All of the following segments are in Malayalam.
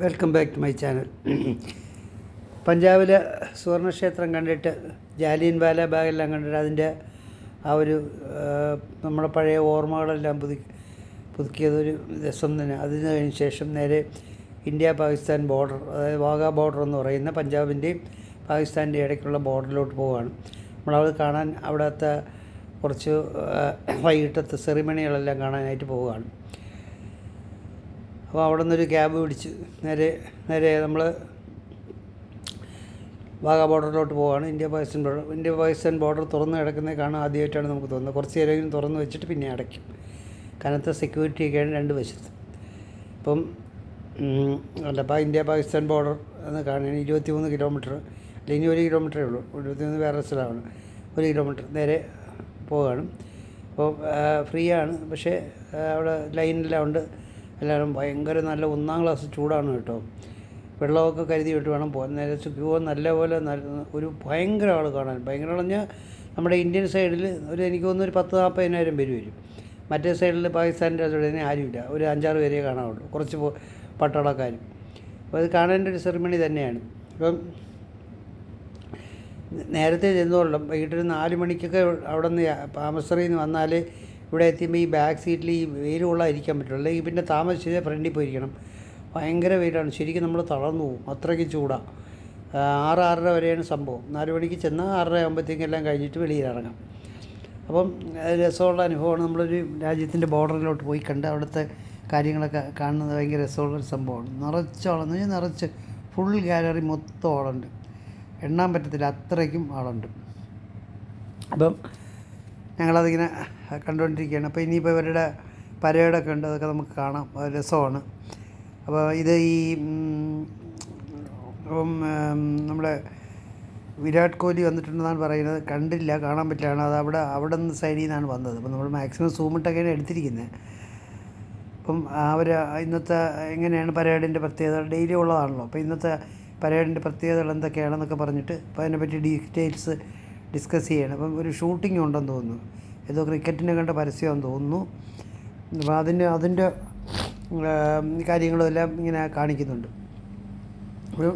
Welcome back to my channel. പഞ്ചാബിലെ സുവർണക്ഷേത്രം കണ്ടിട്ട് ജാലിയൻ വാല ബാഗെല്ലാം കണ്ടിട്ട് അതിന്റെ ആ ഒരു നമ്മുടെ പഴയ ഓർമ്മകളെല്ലാം പുതുക്കി പുതുക്കിയതൊരു രസം തന്നെ അതിന് ശേഷം നേരെ ഇന്ത്യ പാകിസ്ഥാൻ ബോർഡർ അതായത് വാഗ ബോർഡർ എന്ന് പറയുന്ന പഞ്ചാബിന്റെയും പാകിസ്ഥാന്റെയും ഇടയ്ക്കുള്ള ബോർഡറിലോട്ട് പോവുകയാണ്. നമ്മളവിടെ കാണാൻ അവിടുത്തെ കുറച്ച് വൈകിട്ടത്തെ സെറിമണികളെല്ലാം കാണാനായിട്ട് പോവുകയാണ്. അപ്പോൾ അവിടെ നിന്നൊരു ക്യാബ് പിടിച്ച് നേരെ നേരെ നമ്മൾ വാഗ ബോർഡറിലോട്ട് പോവുകയാണ് India Pakistan border. India Pakistan border തുറന്ന് കിടക്കുന്നത് കാണാൻ ആദ്യമായിട്ടാണ് നമുക്ക് തോന്നുന്നത്. കുറച്ച് നേരമെങ്കിലും തുറന്ന് വെച്ചിട്ട് പിന്നെ അടയ്ക്കും. കനത്ത സെക്യൂരിറ്റി ഒക്കെയാണ് രണ്ട് വശത്ത്. ഇപ്പം അല്ല അപ്പോൾ ഇന്ത്യ പാകിസ്ഥാൻ ബോർഡർ എന്ന് കാണുകയാണ് ഇരുപത്തി മൂന്ന് കിലോമീറ്റർ അല്ലെങ്കിൽ ഒരു കിലോമീറ്ററേ ഉള്ളൂ. ഇരുപത്തി മൂന്ന് വേറെ സ്ഥലമാണ്. ഒരു കിലോമീറ്റർ നേരെ പോവുകയാണ്. അപ്പോൾ ഫ്രീ ആണ്. പക്ഷേ അവിടെ ലൈനെല്ലാം ഉണ്ട്. എല്ലാവരും ഭയങ്കര നല്ല ഒന്നാം ക്ലാസ് ചൂടാണ് കേട്ടോ. വെള്ളമൊക്കെ കരുതി വിട്ട് വേണം പോകാൻ. നേരെ ക്യൂ നല്ലപോലെ നല്ല ഒരു ഭയങ്കര ആൾ കാണാൻ. ഭയങ്കര പറഞ്ഞാൽ നമ്മുടെ ഇന്ത്യൻ സൈഡിൽ ഒരു എനിക്ക് തോന്നുന്നു ഒരു പത്ത് നാൽപ്പതിനായിരം പേര് വരും. മറ്റേ സൈഡിൽ പാകിസ്ഥാന്റെ അതിനെ ആരുമില്ല ഒരു അഞ്ചാറ് പേരെ കാണാവുള്ളൂ. കുറച്ച് പട്ടാളക്കാരും. അപ്പോൾ അത് കാണേണ്ട ഒരു സെറിമണി തന്നെയാണ്. ഇപ്പം നേരത്തെ ചെന്നോളം വൈകിട്ടൊരു നാല് മണിക്കൊക്കെ അവിടെ നിന്ന് താമസറിയിൽ നിന്ന് വന്നാൽ ഇവിടെ എത്തിയുമ്പോൾ ഈ ബാക്ക് സീറ്റിൽ ഈ വെയിൽ കൊള്ളാതിരിക്കാൻ പറ്റുള്ളൂ. അല്ലെങ്കിൽ പിന്നെ താമസിച്ചതേ ഫ്രണ്ടിൽ പോയിരിക്കണം. ഭയങ്കര വെയിലാണ്. ശരിക്കും നമ്മൾ തളർന്നു പോകും. അത്രയ്ക്ക് ചൂടാണ് ആറ് ആറര വരെയാണ് സംഭവം. നാല് മണിക്ക് ചെന്നാൽ ആറര ആകുമ്പോഴത്തേക്കും എല്ലാം കഴിഞ്ഞിട്ട് വെളിയിൽ ഇറങ്ങാം. അപ്പം രസമുള്ള അനുഭവമാണ്. നമ്മളൊരു രാജ്യത്തിന്റെ ബോർഡറിലോട്ട് പോയി കണ്ട് അവിടുത്തെ കാര്യങ്ങളൊക്കെ കാണുന്നത് ഭയങ്കര രസമുള്ള ഒരു സംഭവമാണ്. നിറച്ച് ആളെന്ന് നിറച്ച് ഫുൾ ഗാലറി മൊത്തം ആളുണ്ട് എണ്ണാൻ പറ്റത്തില്ല. അത്രയ്ക്കും ആളുണ്ട് അപ്പം ഞങ്ങളതിങ്ങനെ കണ്ടുകൊണ്ടിരിക്കുകയാണ്. അപ്പോൾ ഇനിയിപ്പോൾ ഇവരുടെ പരേഡൊക്കെ ഉണ്ട് അതൊക്കെ നമുക്ക് കാണാം. രസമാണ്. അപ്പോൾ ഇത് ഈ നമ്മുടെ വിരാട് കോഹ്ലി വന്നിട്ടുണ്ടെന്നാണ് പറയുന്നത്. കണ്ടില്ല കാണാൻ പറ്റില്ലാണ് അത് അവിടെ അവിടെ നിന്ന് സൈഡിൽ നിന്നാണ് വന്നത്. അപ്പോൾ നമ്മൾ മാക്സിമം സൂമിട്ടൊക്കെയാണ് എടുത്തിരിക്കുന്നത്. അപ്പം അവർ ഇന്നത്തെ എങ്ങനെയാണ് പരേഡിന്റെ പ്രത്യേകത? ഡെയിലി ഉള്ളതാണല്ലോ. അപ്പോൾ ഇന്നത്തെ പരേഡിന്റെ പ്രത്യേകതകൾ എന്തൊക്കെയാണെന്നൊക്കെ പറഞ്ഞിട്ട് അപ്പോൾ അതിനെപ്പറ്റി ഡീറ്റെയിൽസ് ഡിസ്കസ് ചെയ്യണം. അപ്പം ഒരു ഷൂട്ടിംഗ് ഉണ്ടെന്ന് തോന്നുന്നു. ഏതോ ക്രിക്കറ്റിനെ കണ്ട പരസ്യമാണെന്ന് തോന്നുന്നു. അപ്പോൾ അതിന് അതിന്റെ കാര്യങ്ങളെല്ലാം ഇങ്ങനെ കാണിക്കുന്നുണ്ട്. ഒരു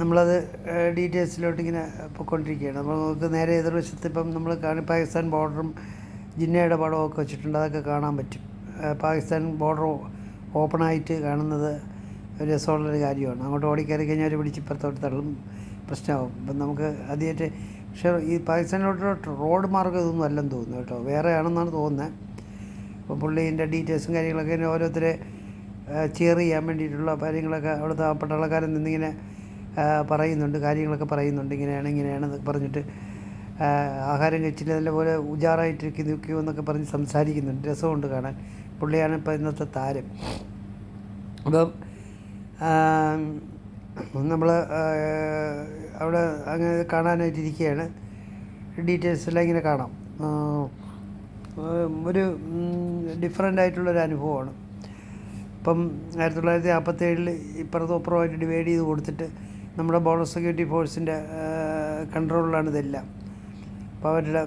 നമ്മളത് ഡീറ്റെയിൽസിലോട്ട് ഇങ്ങനെ പൊയ്ക്കൊണ്ടിരിക്കുകയാണ്. നമ്മൾ നമുക്ക് നേരെ എതിർവശത്ത് ഇപ്പം നമ്മൾ കാണി പാകിസ്ഥാൻ ബോർഡറും ജിന്നയുടെ പടമൊക്കെ വെച്ചിട്ടുണ്ട്. അതൊക്കെ കാണാൻ പറ്റും. പാകിസ്ഥാൻ ബോർഡർ ഓപ്പണായിട്ട് കാണുന്നത് രസമുള്ളൊരു കാര്യമാണ്. അങ്ങോട്ട് ഓടിക്കയറി കഴിഞ്ഞാൽ ഒരു പിടിച്ച് ഇപ്പുറത്തോട്ട് തള്ളും. പ്രശ്നമാവും. അപ്പം നമുക്ക് ആദ്യമായിട്ട് പക്ഷേ ഈ പാകിസ്ഥാനിലോട്ട് റോഡ് മാർഗം ഇതൊന്നും അല്ലെന്ന് തോന്നുന്നു കേട്ടോ. വേറെ ആണെന്നാണ് തോന്നുന്നത് അപ്പോൾ പുള്ളീന്റെ ഡീറ്റെയിൽസും കാര്യങ്ങളൊക്കെ ഇങ്ങനെ ഓരോരുത്തരെ ചെയർ ചെയ്യാൻ വേണ്ടിയിട്ടുള്ള കാര്യങ്ങളൊക്കെ അവിടുത്തെ പട്ടാളക്കാരൻ നിന്നിങ്ങനെ പറയുന്നുണ്ട്. കാര്യങ്ങളൊക്കെ പറയുന്നുണ്ട്. ഇങ്ങനെയാണ് ഇങ്ങനെയാണ് എന്നൊക്കെ പറഞ്ഞിട്ട് ആഹാരം കഴിച്ചില്ല നല്ലപോലെ ഉജാറായിട്ട് നിൽക്കുമോ എന്നൊക്കെ പറഞ്ഞ് സംസാരിക്കുന്നുണ്ട്. രസമുണ്ട് കാണാൻ. പുള്ളിയാണ് ഇപ്പോൾ ഇന്നത്തെ താരം. അപ്പം നമ്മൾ അവിടെ അങ്ങനെ കാണാനായിട്ട് ഇരിക്കുകയാണ് ഡീറ്റെയിൽസ് എല്ലാം ഇങ്ങനെ കാണാം ഒരു ഡിഫറെന്റ് ആയിട്ടുള്ളൊരു അനുഭവമാണ്. ഇപ്പം ആയിരത്തി തൊള്ളായിരത്തി നാൽപ്പത്തേഴിൽ ഇപ്പുറത്തും അപ്പുറമായിട്ട് ഡിവൈഡ് ചെയ്ത് കൊടുത്തിട്ട് നമ്മുടെ ബോർഡർ സെക്യൂരിറ്റി ഫോഴ്സിന്റെ കൺട്രോളിലാണ് ഇതെല്ലാം. അപ്പോൾ അവരുടെ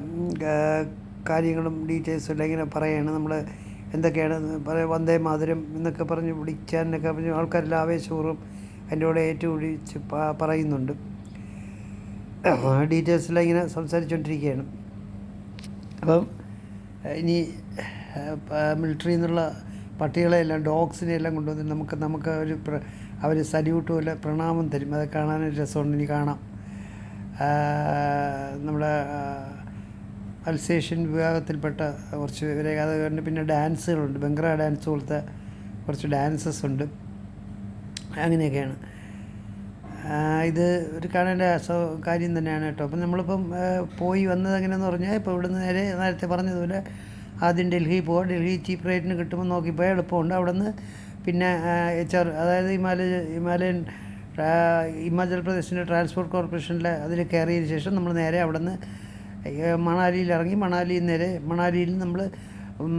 കാര്യങ്ങളും ഡീറ്റെയിൽസും എല്ലാം ഇങ്ങനെ പറയുകയാണ്. നമ്മൾ എന്തൊക്കെയാണ് വന്ദേ മാതരം എന്നൊക്കെ പറഞ്ഞ് വിളിക്കാനൊക്കെ പറഞ്ഞ് ആൾക്കാരെല്ലാം ആവേശപൂർവം അതിന്റെ കൂടെ ഏറ്റുപിടിച്ച് പറയുന്നുണ്ട്. ഡീറ്റെയിൽസെല്ലാം ഇങ്ങനെ സംസാരിച്ചുകൊണ്ടിരിക്കുകയാണ് അപ്പം ഇനി മിലിറ്ററിയിൽ നിന്നുള്ള പട്ടികളെ എല്ലാം ഡോഗ്സിനെ എല്ലാം കൊണ്ടുവന്ന് നമുക്ക് നമുക്ക് ഒരു അവർ സല്യൂട്ട് പോലെ പ്രണാമം തരും. അത് കാണാനൊരു രസമുണ്ട്. ഇനി കാണാം. നമ്മുടെ അൽസേഷ്യൻ വിഭാഗത്തിൽപ്പെട്ട കുറച്ച് ഇവരെ അത് പിന്നെ ഡാൻസുകളുണ്ട്. ബംഗ്ര ഡാൻസ് പോലത്തെ കുറച്ച് ഡാൻസസ് ഉണ്ട്. അങ്ങനെയൊക്കെയാണ്. ഇത് ഒരു കാണേണ്ട കാര്യം തന്നെയാണ് കേട്ടോ. അപ്പം നമ്മളിപ്പം പോയി വന്നത് എങ്ങനെയെന്ന് പറഞ്ഞാൽ ഇപ്പോൾ ഇവിടുന്ന് നേരെ നേരത്തെ പറഞ്ഞതുപോലെ ആദ്യം ഡൽഹി പോവാം. ഡൽഹി ചീപ്പ് റേറ്റിന് കിട്ടുമ്പോൾ നോക്കിപ്പോയാൽ എളുപ്പമുണ്ട്. അവിടുന്ന് പിന്നെ എച്ച് ആർ അതായത് ഹിമാലയ ഹിമാലയൻ ഹിമാചൽ പ്രദേശിന്റെ ട്രാൻസ്പോർട്ട് കോർപ്പറേഷനിലെ അതിൽ കയറിയതിന് ശേഷം നമ്മൾ നേരെ അവിടുന്ന് മണാലിയിൽ ഇറങ്ങി മണാലിയിൽ നേരെ മണാലിയിൽ നമ്മൾ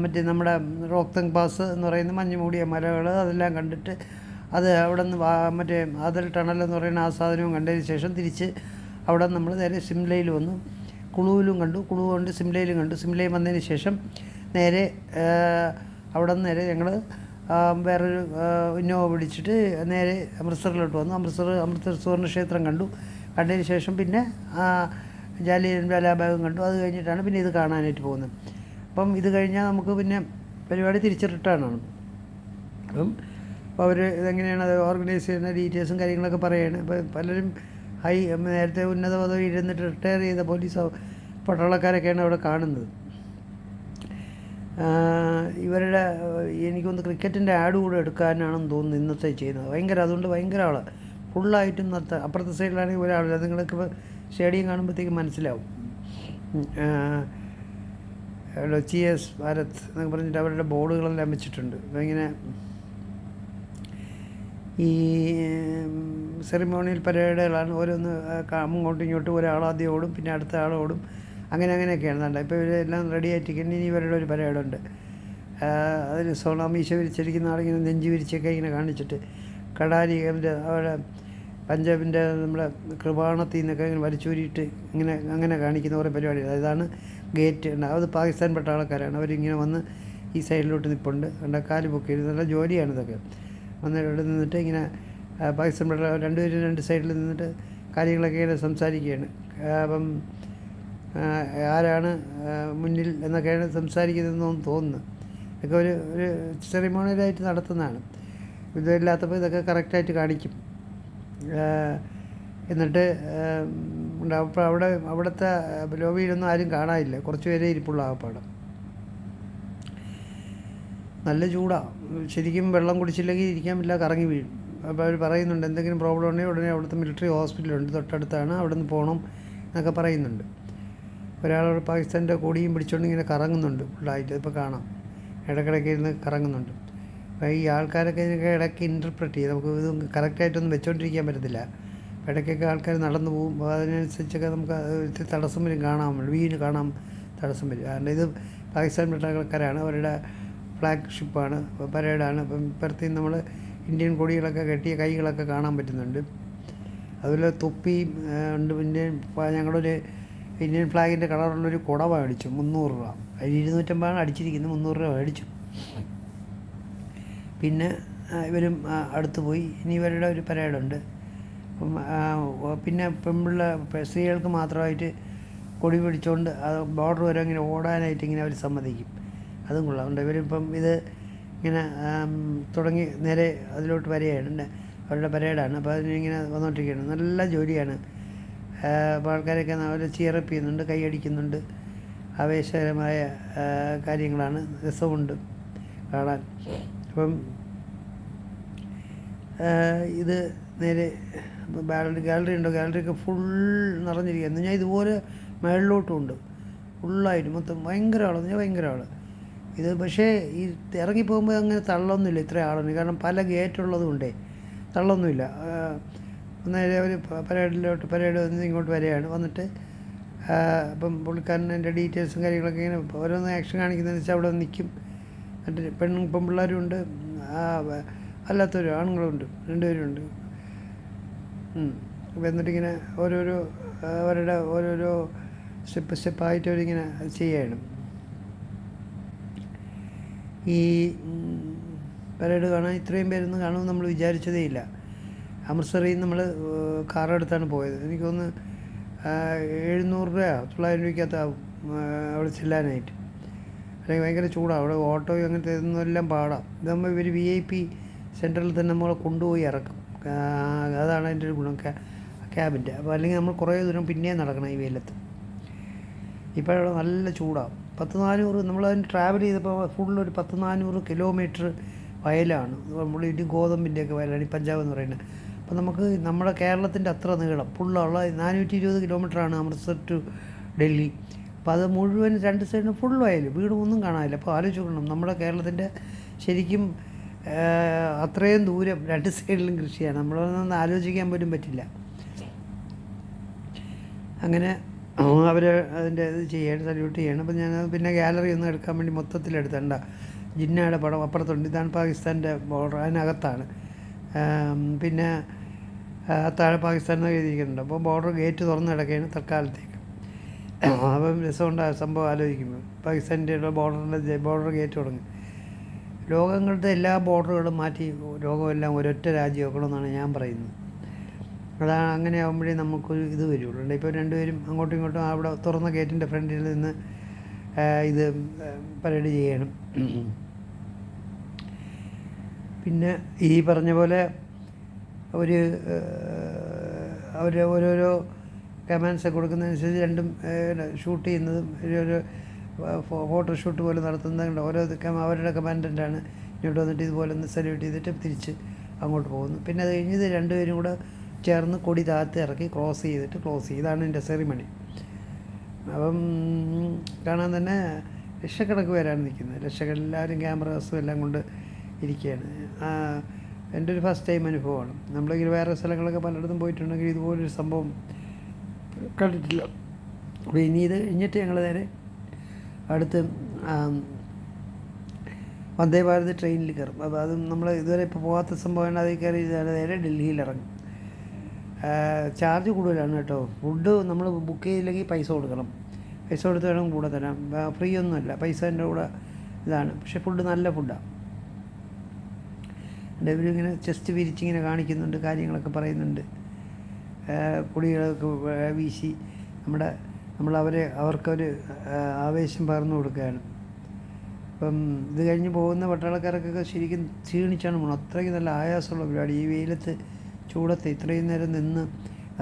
മറ്റേ നമ്മുടെ റോക്തങ് പാസ് എന്ന് പറയുന്ന മഞ്ഞുമൂടിയ മലകൾ അതെല്ലാം കണ്ടിട്ട് അത് അവിടെ നിന്ന് മറ്റേ ആദൽ ടണൽ എന്ന് പറയുന്ന ആ സാധനവും കണ്ടതിന് ശേഷം തിരിച്ച് അവിടെ നമ്മൾ നേരെ സിംലയിൽ വന്നു. കുളുവിലും കണ്ടു. കുളു കണ്ട് സിംലയിലും കണ്ടു. സിംലയിൽ വന്നതിന് ശേഷം നേരെ അവിടെ നിന്ന് നേരെ ഞങ്ങൾ വേറൊരു ഇന്നോവ പിടിച്ചിട്ട് നേരെ അമൃത്സറിലോട്ട് വന്നു. അമൃത്സർ അമൃത്സർ സുവർണ ക്ഷേത്രം കണ്ടു. കണ്ടതിന് ശേഷം പിന്നെ ജാലിയൻ വാലാബാഗും കണ്ടു. അത് കഴിഞ്ഞിട്ടാണ് പിന്നെ ഇത് കാണാനായിട്ട് പോകുന്നത്. അപ്പം ഇത് കഴിഞ്ഞാൽ നമുക്ക് പിന്നെ പരിപാടി തിരിച്ച് റിട്ടേണാണ് അപ്പം അപ്പോൾ അവർ ഇതെങ്ങനെയാണ് അത് ഓർഗനൈസ് ചെയ്യുന്ന ഡീറ്റെയിൽസും കാര്യങ്ങളൊക്കെ പറയുകയാണ് അപ്പോൾ പലരും ഹൈ നേരത്തെ ഉന്നത പദവി ഇരുന്നിട്ട് റിട്ടയർ ചെയ്ത പോലീസ് പട്ടാളക്കാരൊക്കെയാണ് അവിടെ കാണുന്നത്. ഇവരുടെ എനിക്കൊന്ന് ക്രിക്കറ്റിന്റെ ആഡ് കൂടെ എടുക്കാനാണെന്ന് തോന്നുന്നു ഇന്നത്തെ ചെയ്യുന്നത്. ഭയങ്കര അതുകൊണ്ട് ഭയങ്കര ആൾ ഫുള്ളായിട്ടും നിർത്ത അപ്പുറത്തെ സൈഡിലാണെങ്കിൽ ഒരാളില്ല നിങ്ങൾക്ക് സ്റ്റേഡിയം കാണുമ്പോഴത്തേക്ക് മനസ്സിലാവും. ചി എസ് ഭാരത് എന്നൊക്കെ പറഞ്ഞിട്ട് അവരുടെ ബോർഡുകളെല്ലാം വെച്ചിട്ടുണ്ട്. ഇങ്ങനെ ഈ സെറിമോണിയൽ പരേഡുകളാണ് ഓരോന്ന് അങ്ങോട്ടും ഇങ്ങോട്ടും ഒരാളാദ്യം ഓടും പിന്നെ അടുത്ത ആളോടും അങ്ങനെ അങ്ങനെയൊക്കെയാണ് നല്ല ഇപ്പോൾ ഇവരെല്ലാം റെഡി ആയിട്ടിരിക്കുന്നു. ഇനി ഇവരുടെ ഒരു പരേഡുണ്ട്. അതിൽ സോണാമീശ വിരിച്ചിരിക്കുന്ന ആളിങ്ങനെ നെഞ്ച് വിരിച്ചൊക്കെ ഇങ്ങനെ കാണിച്ചിട്ട് കടാരികളുടെ അവിടെ പഞ്ചാബിന്റെ നമ്മുടെ കൃപാണത്തിൽ നിന്നൊക്കെ ഇങ്ങനെ വലിച്ചൂരിയിട്ട് ഇങ്ങനെ അങ്ങനെ കാണിക്കുന്ന കുറേ പരിപാടികൾ. അതാണ് ഗേറ്റ്. ഉണ്ട് അത് പാകിസ്ഥാൻ പെട്ട ആൾക്കാരാണ്. അവരിങ്ങനെ വന്ന് ഈ സൈഡിലോട്ട് നിൽപ്പുണ്ട് കണ്ട കാൽ പൊക്കി നല്ല ജോലിയാണ് ഇതൊക്കെ. വന്ന് ഇവിടെ നിന്നിട്ട് ഇങ്ങനെ പാകിസ്ഥാൻ പെട്ട രണ്ടുപേരും രണ്ട് സൈഡിൽ നിന്നിട്ട് കാര്യങ്ങളൊക്കെ ഇങ്ങനെ സംസാരിക്കുകയാണ്. അപ്പം ആരാണ് മുന്നിൽ എന്നൊക്കെയാണ് സംസാരിക്കുന്നതെന്നൊന്നും തോന്നുന്നു. ഇതൊക്കെ ഒരു ഒരു സെറിമോണിയലായിട്ട് നടത്തുന്നതാണ്. ഇതല്ലാത്തപ്പോൾ ഇതൊക്കെ കറക്റ്റായിട്ട് കാണിക്കും. എന്നിട്ട് അപ്പോൾ അവിടെ അവിടുത്തെ ലോബിയിലൊന്നും ആരും കാണാനില്ല. കുറച്ച് പേരെ ഇരിപ്പുള്ള ആ ആകപ്പാടെ നല്ല ചൂടാണ് ശരിക്കും വെള്ളം കുടിച്ചില്ലെങ്കിൽ ഇരിക്കാൻ പറ്റില്ല കറങ്ങി വീഴും. അപ്പോൾ അവർ പറയുന്നുണ്ട് എന്തെങ്കിലും പ്രോബ്ലം ഉണ്ടെങ്കിൽ ഉടനെ അവിടുത്തെ മിലിറ്ററി ഹോസ്പിറ്റലുണ്ട് തൊട്ടടുത്താണ് അവിടെ നിന്ന് പോകണം എന്നൊക്കെ പറയുന്നുണ്ട്. ഒരാൾ പാകിസ്ഥാന്റെ കൊടിയും പിടിച്ചുകൊണ്ട് ഇങ്ങനെ കറങ്ങുന്നുണ്ട് ഫുള്ളായിട്ട് ഇപ്പോൾ കാണാം. ഇടയ്ക്കിടയ്ക്ക് ഇരുന്ന് കറങ്ങുന്നുണ്ട്. അപ്പോൾ ഈ ആൾക്കാരൊക്കെ ഇതിനൊക്കെ ഇടയ്ക്ക് ഇന്റർപ്രറ്റ് ചെയ്യും. നമുക്ക് ഇത് കറക്റ്റായിട്ടൊന്നും വെച്ചുകൊണ്ടിരിക്കാൻ പറ്റത്തില്ല. ഇടയ്ക്കൊക്കെ ആൾക്കാർ നടന്നു പോകും. അപ്പോൾ അതിനനുസരിച്ചൊക്കെ നമുക്ക് ഇത്തിരി തടസ്സം വരും. കാണാൻ വീണ് കാണാൻ തടസ്സം വരും. കാരണം ഇത് പാകിസ്ഥാൻ പട്ടാളക്കാരാണ് അവരുടെ ഫ്ലാഗ് ഷിപ്പാണ് പരേഡാണ്. അപ്പം ഇപ്പുറത്ത് നമ്മൾ ഇന്ത്യൻ കൊടികളൊക്കെ കെട്ടിയ കൈകളൊക്കെ കാണാൻ പറ്റുന്നുണ്ട്. അതുപോലെ തൊപ്പി ഉണ്ട്. ഇന്ത്യൻ ഞങ്ങളൊരു ഇന്ത്യൻ ഫ്ലാഗിന്റെ കളറുള്ളൊരു കുട മേടിച്ചു. മുന്നൂറ് രൂപ. അതിൽ ഇരുന്നൂറ്റമ്പതാണ് അടിച്ചിരിക്കുന്നത്. മുന്നൂറ് രൂപ മേടിച്ചു. പിന്നെ ഇവരും അടുത്ത് പോയി. ഇനി ഇവരുടെ ഒരു പരേഡുണ്ട്. പിന്നെ പെൺപിള്ള സ്ത്രീകൾക്ക് മാത്രമായിട്ട് കൊടി പിടിച്ചുകൊണ്ട് അത് ബോർഡർ വരെ ഇങ്ങനെ ഓടാനായിട്ട് ഇങ്ങനെ അവർ സമ്മതിക്കും. അതും കൊള്ളാം. അതുകൊണ്ട് ഇവരിപ്പം ഇത് ഇങ്ങനെ തുടങ്ങി നേരെ അതിലോട്ട് വരികയാണ്. അവരുടെ പരേഡാണ്. അപ്പോൾ അതിനിങ്ങനെ വന്നുകൊണ്ടിരിക്കുകയാണ് നല്ല ജോലിയാണ്. അപ്പോൾ ആൾക്കാരൊക്കെ അവർ ചിയറപ്പ് ചെയ്യുന്നുണ്ട് കൈയടിക്കുന്നുണ്ട് ആവേശകരമായ കാര്യങ്ങളാണ്. രസമുണ്ട് കാണാൻ. അപ്പം ഇത് നേരെ ഗാലറി ഗാലറി ഉണ്ടോ? ഗാലറിയൊക്കെ ഫുൾ നിറഞ്ഞിരിക്കുക ഞാൻ ഇതുപോലെ മേളിലോട്ടും ഉണ്ട്. ഫുള്ളായിട്ട് മൊത്തം ഭയങ്കര ആളെന്ന് പറഞ്ഞാൽ ഭയങ്കര ആൾ ഇത് പക്ഷേ ഈ ഇറങ്ങി പോകുമ്പോൾ അങ്ങനെ തള്ളൊന്നുമില്ല ഇത്ര ആളുണ്ട് കാരണം പല ഗേറ്റ് ഉള്ളതുകൊണ്ടേ തള്ളൊന്നുമില്ല. നേരെ അവർ പരേഡിലോട്ട് പരേഡ് വന്ന് ഇങ്ങോട്ട് വരികയാണ്. വന്നിട്ട് അപ്പം പുള്ളിക്കാരന്റെ ഡീറ്റെയിൽസും കാര്യങ്ങളൊക്കെ ഇങ്ങനെ ഓരോന്ന് ആക്ഷൻ കാണിക്കുന്നതെന്ന് വെച്ചാൽ അവിടെ നിൽക്കും മറ്റേ പെണ്ണും പെൺപിള്ളേരും ഉണ്ട്. അല്ലാത്തവരും ആണുങ്ങളുണ്ട്. രണ്ടുപേരുണ്ട്. അപ്പോൾ എന്നിട്ടിങ്ങനെ ഓരോരോ അവരുടെ ഓരോരോ സ്റ്റെപ്പ് സ്റ്റെപ്പായിട്ട് അവരിങ്ങനെ ചെയ്യണം. ഈ പരേഡ് കാണാൻ ഇത്രയും പേരൊന്നും കാണുമെന്ന് നമ്മൾ വിചാരിച്ചതേ ഇല്ല അമൃത്സറിൽ നമ്മൾ കാറെടുത്താണ് പോയത്. എനിക്കൊന്ന് എഴുന്നൂറ് രൂപയോ തൊള്ളായിരം രൂപയ്ക്കകത്ത് അവിടെ ചെല്ലാനായിട്ട്. അല്ലെങ്കിൽ ഭയങ്കര ചൂടാണ് അവിടെ ഓട്ടോ അങ്ങനത്തെ എല്ലാം പാടാം. ഇതാകുമ്പോൾ ഇവർ വി ഐ പി സെന്ററിൽ തന്നെ നമ്മളെ കൊണ്ടുപോയി ഇറക്കും. അതാണ് അതിന്റെ ഒരു ഗുണം ക്യാബിന്റെ. അപ്പോൾ അല്ലെങ്കിൽ നമ്മൾ കുറേ ദൂരം പിന്നെയും നടക്കണം ഈ വെയിലത്ത്. ഇപ്പോഴവിടെ നല്ല ചൂടാണ് പത്ത് നാനൂറ് നമ്മൾ അതിന് ട്രാവൽ ചെയ്തപ്പോൾ ഫുൾ ഒരു പത്ത് നാനൂറ് കിലോമീറ്റർ വയലാണ്. നമ്മൾ ഇടി ഗോതമ്പിന്റെയൊക്കെ വയലാണ് ഈ പഞ്ചാബ് എന്ന് പറയുന്നത്. അപ്പോൾ നമുക്ക് നമ്മുടെ കേരളത്തിന്റെ അത്ര നീളം ഫുള്ളുള്ള നാനൂറ്റി ഇരുപത് കിലോമീറ്ററാണ് അമൃത്സർ ടു ഡൽഹി അപ്പോൾ അത് മുഴുവൻ രണ്ട് സൈഡിലും ഫുൾ വയൽ വീടും ഒന്നും കാണാനില്ല. അപ്പോൾ ആലോചിച്ച് നോക്കണം നമ്മുടെ കേരളത്തിന്റെ ശരിക്കും അത്രയും ദൂരം രണ്ട് സൈഡിലും കൃഷിയാണ്. നമ്മളൊന്നും ആലോചിക്കാൻ പോലും പറ്റില്ല. അങ്ങനെ അവർ അതിന്റെ ഇത് ചെയ്യണം സല്യൂട്ട് ചെയ്യണം. അപ്പം ഞാൻ പിന്നെ ഗാലറി ഒന്നും എടുക്കാൻ വേണ്ടി മൊത്തത്തിൽ എടുത്തണ്ട ജിന്നയുടെ പടം അപ്പുറത്തുണ്ട്. ഇതാണ് പാകിസ്ഥാന്റെ ബോർഡർ അതിനകത്താണ്. പിന്നെ താഴെ പാകിസ്ഥാൻ എന്ന് എഴുതിയിരിക്കുന്നുണ്ട്. അപ്പോൾ ബോർഡർ ഗേറ്റ് തുറന്ന് കിടക്കുകയാണ് തൽക്കാലത്തേക്ക്. അപ്പം രസമുണ്ട് സംഭവം ആലോചിക്കുമ്പോൾ. പാകിസ്ഥാന്റെ ബോർഡറിന്റെ ബോർഡർ ഗേറ്റ് തുടങ്ങി. ലോകങ്ങളുടെ എല്ലാ ബോർഡറുകളും മാറ്റി ലോകമെല്ലാം ഒരൊറ്റ രാജ്യമാക്കണമെന്നാണ് ഞാൻ പറയുന്നത്. അതാണ് അങ്ങനെ ആകുമ്പോഴേ നമുക്കൊരു ഇത് വരുള്ളൂ. ഇപ്പോൾ രണ്ടുപേരും അങ്ങോട്ടും ഇങ്ങോട്ടും അവിടെ തുറന്ന ഗേറ്റിന്റെ ഫ്രണ്ടിൽ നിന്ന് ഇത് പരേഡ് ചെയ്യണം. പിന്നെ ഈ പറഞ്ഞ പോലെ ഒരു അവർ ഓരോരോ കമാൻഡ്സ് കൊടുക്കുന്നതനുസരിച്ച് രണ്ടും ഷൂട്ട് ചെയ്യുന്നതും ഒരു ഫോട്ടോ ഷൂട്ട് പോലെ നടത്തുന്നതുകൊണ്ട് ഓരോ അവരുടെ കമാൻഡന്റാണ് ഇങ്ങോട്ട് വന്നിട്ട് ഇതുപോലെ ഒന്ന് സല്യൂട്ട് ചെയ്തിട്ട് തിരിച്ച് അങ്ങോട്ട് പോകുന്നു. പിന്നെ അത് കഴിഞ്ഞ് രണ്ടുപേരും കൂടെ ചേർന്ന് കൊടി താഴ്ത്തി ഇറക്കി ക്രോസ് ചെയ്തിട്ട് ക്ലോസ് ചെയ്താണ് എന്റെ സെറിമണി. അപ്പം കാണാൻ തന്നെ ലക്ഷക്കണക്ക് പേരാണ് നിൽക്കുന്നത്. ലക്ഷക്കണ എല്ലാവരും ക്യാമറാസും എല്ലാം കൊണ്ട് ഇരിക്കുകയാണ്. എന്റെ ഒരു ഫസ്റ്റ് ടൈം അനുഭവമാണ്. നമ്മളിങ്ങനെ വേറെ സ്ഥലങ്ങളൊക്കെ പലയിടത്തും പോയിട്ടുണ്ടെങ്കിൽ ഇതുപോലൊരു സംഭവം കണ്ടിട്ടില്ല. അപ്പോൾ ഇനി ഇത് കഴിഞ്ഞിട്ട് ഞങ്ങൾ നേരെ അടുത്ത് വന്ദേ ഭാരത് ട്രെയിനിൽ കയറും. അപ്പോൾ അതും നമ്മൾ ഇതുവരെ ഇപ്പോൾ പോകാത്ത സംഭവമാണ്. അതിൽ കയറി നേരെ ഡൽഹിയിൽ ഇറങ്ങും. ചാർജ് കൂടുതലാണ് കേട്ടോ. ഫുഡ് നമ്മൾ ബുക്ക് ചെയ്തില്ലെങ്കിൽ പൈസ കൊടുക്കണം. പൈസ കൊടുത്ത് വേണം കൂടെ തരാം ഫ്രീ ഒന്നുമല്ല. പൈസേന്റെ കൂടെ ഇതാണ്. പക്ഷേ ഫുഡ് നല്ല ഫുഡാണ് ഇവരിങ്ങനെ ചെസ്റ്റ് വിരിച്ചിങ്ങനെ കാണിക്കുന്നുണ്ട് കാര്യങ്ങളൊക്കെ പറയുന്നുണ്ട്. കുടികളൊക്കെ വേ- വീശി. നമ്മുടെ നമ്മൾ അവരെ അവർക്കൊരു ആവേശം പകർന്നു കൊടുക്കുകയാണ്. അപ്പം ഇത് കഴിഞ്ഞ് പോകുന്ന പട്ടാളക്കാർക്കൊക്കെ ശരിക്കും ക്ഷീണിച്ചാണ് പോകണം അത്രയ്ക്ക് നല്ല ആയാസമുള്ള പരിപാടി. ഈ വെയിലത്ത് ചൂടത്ത് ഇത്രയും നേരം നിന്ന്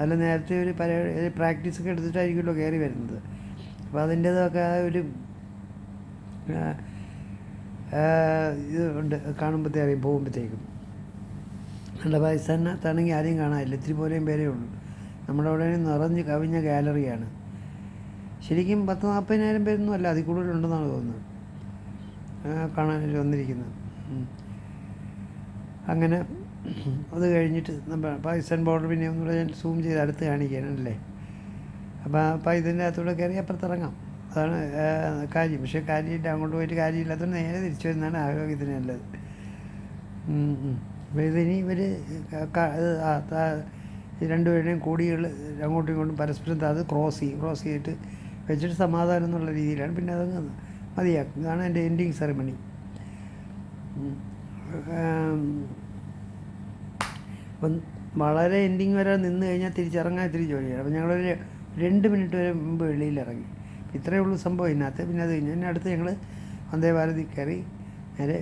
അല്ല നേരത്തെ ഒരു പര പ്രാക്ടീസ് ഒക്കെ എടുത്തിട്ടായിരിക്കുമല്ലോ കയറി വരുന്നത്. അപ്പോൾ അതിന്റേതൊക്കെ ആ ഒരു ഇത് ഉണ്ട്. കാണുമ്പോഴത്തേ അറിയാം പോകുമ്പോഴത്തേക്കും നല്ല പാകിസ്ഥാനകത്താണെങ്കിൽ ആരെയും കാണാനില്ല. ഇത്തിരി പോലെയും പേരേ ഉള്ളൂ. നമ്മുടെ അവിടെ നിറഞ്ഞ് കവിഞ്ഞ ഗാലറിയാണ്. ശരിക്കും പത്ത് നാൽപ്പതിനായിരം പേരൊന്നും അല്ല അതിൽ കൂടുതലുണ്ടെന്നാണ് തോന്നുന്നത്. കാണാനായിട്ട് വന്നിരിക്കുന്നത്. അങ്ങനെ അത് കഴിഞ്ഞിട്ട് നമ്മൾ പാകിസ്ഥാൻ ബോർഡർ പിന്നെ ഒന്നുകൂടെ ഞാൻ സൂം ചെയ്ത് അടുത്ത് കാണിക്കാനല്ലേ അപ്പോൾ അപ്പോൾ ഇതിന്റെ അകത്തൂടെ കയറി അപ്പുറത്തിറങ്ങാം അതാണ് കാര്യം. പക്ഷേ കാര്യമില്ല അങ്ങോട്ട് പോയിട്ട് കാര്യമില്ലാത്തതുകൊണ്ട് നേരെ തിരിച്ചു വരുന്നതാണ് ആരോഗ്യത്തിന് നല്ലത്. ഉം, ഉം. അപ്പോൾ ഇതിനി ഇവർ രണ്ടുപേരുടെയും കൂടികൾ അങ്ങോട്ടും ഇങ്ങോട്ടും പരസ്പരം അത് ക്രോസ് ചെയ്യും. ക്രോസ് ചെയ്തിട്ട് വെച്ചിട്ട് സമാധാനം എന്നുള്ള രീതിയിലാണ് പിന്നെ അതങ്ങ് മതിയാക്കും. ഇതാണ് എന്റെ എൻഡിങ് സെറമണി. അപ്പം വളരെ എൻഡിങ് വരെ നിന്ന് കഴിഞ്ഞാൽ തിരിച്ചിറങ്ങാൻ ഇത്തിരി ജോലിയാണ് അപ്പം ഞങ്ങളൊരു രണ്ട് മിനിറ്റ് വരെ മുമ്പ് വെളിയിൽ ഇറങ്ങി ഇത്രയേ ഉള്ളൂ സംഭവം. ഇതിനകത്ത് പിന്നെ അത് കഴിഞ്ഞ് പിന്നെ അടുത്ത് ഞങ്ങൾ വന്ദേ ഭാരതി കയറി നേരെ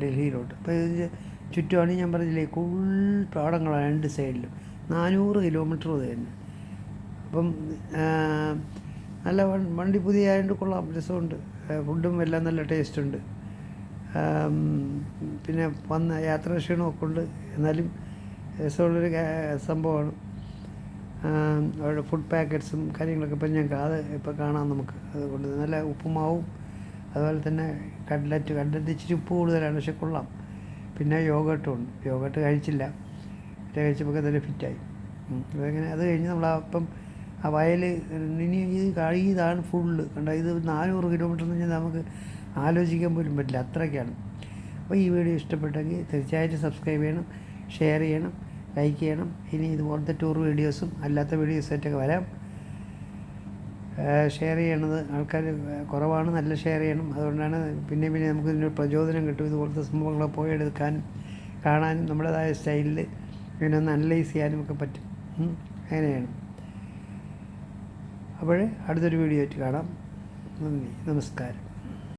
ഡൽഹിയിലോട്ട്. അപ്പോൾ ഇത് ചുറ്റുമാണ് ഞാൻ പറഞ്ഞില്ലേ ഫുൾ പാടങ്ങളാണ് രണ്ട് സൈഡിലും. നാനൂറ് കിലോമീറ്റർ തന്നെ. അപ്പം നല്ല വണ്ടി പുതിയ ആയതുകൊണ്ട് കൊള്ളാം. രസമുണ്ട്. ഫുഡും എല്ലാം നല്ല ടേസ്റ്റ് ഉണ്ട്. പിന്നെ വന്ന യാത്രാ ക്ഷീണമൊക്കെ ഉണ്ട്. എന്നാലും രസമുള്ളൊരു സംഭവമാണ്. അവരുടെ ഫുഡ് പാക്കറ്റ്സും കാര്യങ്ങളൊക്കെ ഇപ്പം ഞങ്ങൾക്ക് അത് ഇപ്പോൾ കാണാം നമുക്ക്. അതുകൊണ്ട് നല്ല ഉപ്പുമാവും അതുപോലെ തന്നെ കട്ലറ്റ് കട്ലറ്റ് ഇച്ചിരി ഉപ്പ് കൂടുതലാണ് പക്ഷെ കൊള്ളാം. പിന്നെ യോഗട്ടും ഉണ്ട്. യോഗട്ട് കഴിച്ചില്ല. കഴിച്ചപ്പോൾ തന്നെ ഫിറ്റായി. അതങ്ങനെ അത് കഴിഞ്ഞ് നമ്മൾ അപ്പം ആ വയൽ ഇനി ഇത് കഴിയതാണ് ഫുള്ള് കണ്ട ഇത് നാനൂറ് കിലോമീറ്റർ എന്ന് പറഞ്ഞാൽ നമുക്ക് ആലോചിക്കാൻ പോലും പറ്റില്ല. അത്രയ്ക്കാണ് അപ്പോൾ ഈ വീഡിയോ ഇഷ്ടപ്പെട്ടെങ്കിൽ തീർച്ചയായിട്ടും സബ്സ്ക്രൈബ് ചെയ്യണം ഷെയർ ചെയ്യണം. ലൈക്ക് ചെയ്യണം. ഇനി ഇതുപോലത്തെ ടൂർ വീഡിയോസും അല്ലാത്ത വീഡിയോസായിട്ടൊക്കെ വരാം. ഷെയർ ചെയ്യണത് ആൾക്കാർ കുറവാണ് നല്ല ഷെയർ ചെയ്യണം. അതുകൊണ്ടാണ് പിന്നെ പിന്നെ നമുക്ക് ഇതിനൊരു പ്രചോദനം കിട്ടും. ഇതുപോലത്തെ സംഭവങ്ങളെ പോയി എടുക്കാനും കാണാനും നമ്മുടേതായ സ്റ്റൈലിൽ പിന്നെ ഒന്ന് അനലൈസ് ചെയ്യാനും ഒക്കെ പറ്റും. അങ്ങനെയാണ്. അപ്പോൾ അടുത്തൊരു വീഡിയോ ആയിട്ട് കാണാം. നന്ദി നമസ്കാരം.